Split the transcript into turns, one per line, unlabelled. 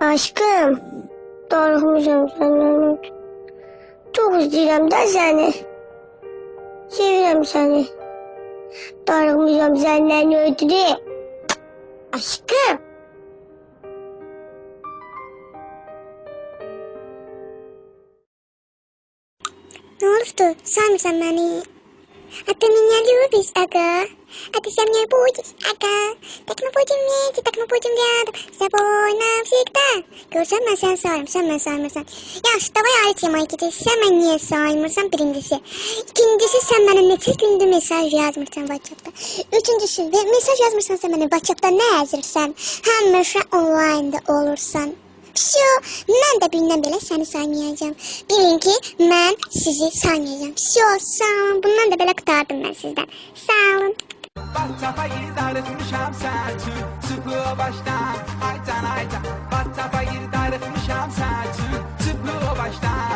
Aşkım. Darılmayacağım senden. Çok istəyirəm də səni. Sevirəm səni. Darılmayacağım səndən ötürü. Aşkım.
Ne oldu? Sarmıyorsan beni. А ты меня любишь, ага. А ты со мной будешь, ага. Так мы будем вместе, так мы будем рядом. С тобой навсегда. Görsen ben sen sarmırsan ben sarmırsan. Ya şu davay ait yama ikincisi sen ben niye sarmırsan birincisi. İkincisi sen bana neçə gündür mesaj yazmırsan Whatsapp'ta. Üçüncüsü ve mesaj yazmırsan sen bana Whatsapp'ta ne yazırsan. Həmişə online'da olursan. Şu, mən də bindən belə səni saymayacağım. Bilin ki, mən sizi saymayacağım. Şu, sağ olun. Bundan da belə qutardım mən sizdən. Sağ olun.
Battapa gidarmışam sen tüp tıpı baştan Aytan aytan Battapa gidarmışam sen tüp tıpı baştan